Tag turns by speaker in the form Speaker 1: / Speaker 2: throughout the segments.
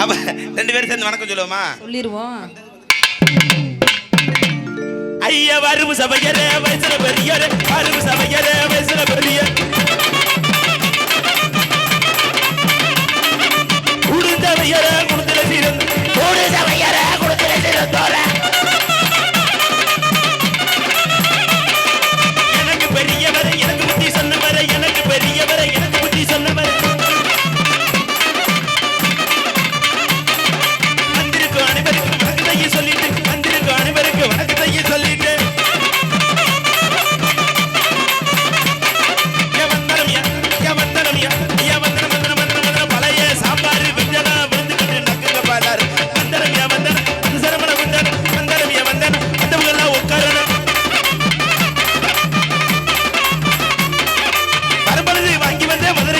Speaker 1: அப்ப ரெண்டு பேரும் சேர்ந்து வணக்கம் சொல்லுவோமா?
Speaker 2: சொல்லிடுவோம்
Speaker 1: ஐயா வரும் சபையரே வயசுல பெரியரே வரும் சபையரே.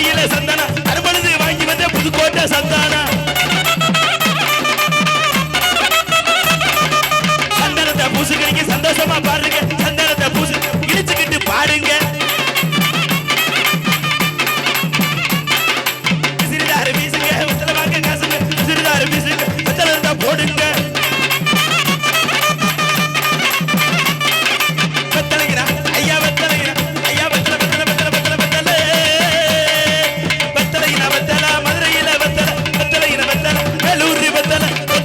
Speaker 1: அருகில சந்தானம் அருமனது வாங்கி வந்த புதுக்கோட்டை சந்தானம்